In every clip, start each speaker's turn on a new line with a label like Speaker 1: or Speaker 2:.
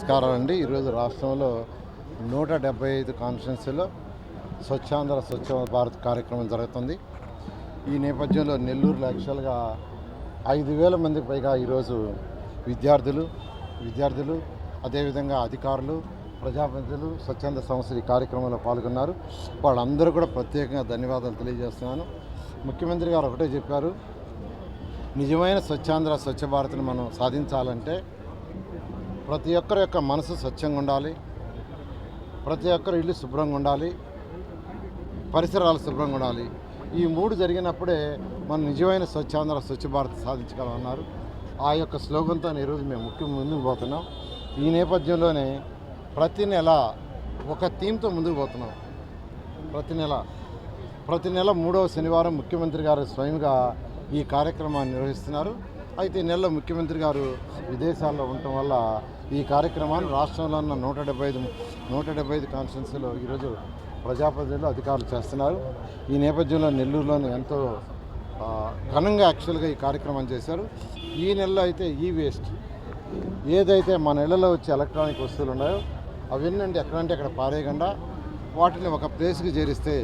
Speaker 1: నమస్కారం అండి. ఈరోజు రాష్ట్రంలో నూట డెబ్బై ఐదు కాన్స్టిట్యున్సీలో స్వచ్ఛాంధ్ర స్వచ్ఛ భారత్ కార్యక్రమం జరుగుతుంది. ఈ నేపథ్యంలో నెల్లూరులో యాక్చువల్గా ఐదు వేల మందికి పైగా ఈరోజు విద్యార్థులు విద్యార్థులు అదేవిధంగా అధికారులు ప్రజాప్రతినిధులు స్వచ్ఛంద సంస్థలు ఈ కార్యక్రమంలో పాల్గొన్నారు. వాళ్ళందరూ కూడా ప్రత్యేకంగా ధన్యవాదాలు తెలియజేస్తున్నాను. ముఖ్యమంత్రి గారు ఒకటే చెప్పారు నిజమైన స్వచ్ఛాంధ్ర స్వచ్ఛ భారత్ను మనం సాధించాలంటే ప్రతి ఒక్కరి యొక్క మనసు స్వచ్ఛంగా ఉండాలి. ప్రతి ఒక్కరు ఇల్లు శుభ్రంగా ఉండాలి. పరిసరాలు శుభ్రంగా ఉండాలి. ఈ మూడు జరిగినప్పుడే మనం నిజమైన స్వచ్ఛాంధ్ర స్వచ్ఛ భారత్ సాధించగలమన్నారు. ఆ యొక్క స్లోగన్తో ఈరోజు మేము ముఖ్య ముందుకు పోతున్నాం. ఈ నేపథ్యంలోనే ప్రతి నెల ఒక థీమ్తో ముందుకు పోతున్నాం. ప్రతి నెల ప్రతి నెల మూడవ శనివారం ముఖ్యమంత్రి గారు స్వయంగా ఈ కార్యక్రమాన్ని నిర్వహిస్తున్నారు. అయితే ఈ నెలలో ముఖ్యమంత్రి గారు విదేశాల్లో ఉండటం వల్ల ఈ కార్యక్రమాన్ని రాష్ట్రంలో ఉన్న నూట డెబ్బై ఐదు నూట డెబ్బై ఐదు కాన్స్టిట్యున్సీలో ఈరోజు ప్రజాప్రతినిధులు అధికారులు చేస్తున్నారు. ఈ నేపథ్యంలో నెల్లూరులోని ఎంతో ఘనంగా యాక్చువల్గా ఈ కార్యక్రమం చేశారు. ఈ నెలలో అయితే ఈ వేస్ట్ ఏదైతే మన ఇళ్ళలో వచ్చే ఎలక్ట్రానిక్ వస్తువులు ఉన్నాయో అవన్నీ ఎక్కడంటే అక్కడ పారేయకుండా వాటిని ఒక ప్లేస్కి చేరిస్తే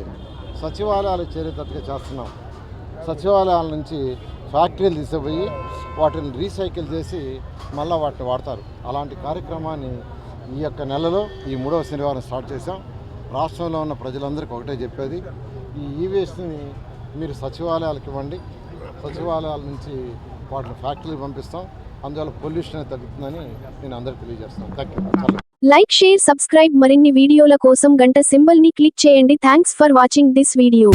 Speaker 1: సచివాలయాలు చేరేటట్టుగా చేస్తున్నాం. సచివాలయాల నుంచి ఫ్యాక్టరీలు తీసుకుపోయి వాటిని రీసైకిల్ చేసి మళ్ళీ వాటిని వాడతారు. అలాంటి కార్యక్రమాన్ని ఈ యొక్క నెలలో ఈ మూడవ శనివారం స్టార్ట్ చేశాం. రాష్ట్రంలో ఉన్న ప్రజలందరికీ ఒకటే చెప్పేది ఈ ఈ మీరు సచివాలయాలకు ఇవ్వండి. సచివాలయాల నుంచి వాటిని ఫ్యాక్టరీలు పంపిస్తాం. అందువల్ల పొల్యూషన్ తగ్గుతుందని నేను అందరికీ తెలియజేస్తాను థ్యాంక్
Speaker 2: లైక్ షేర్ సబ్స్క్రైబ్ మరిన్ని వీడియోల కోసం గంట సింబల్ని క్లిక్ చేయండి. Thanks for watching this video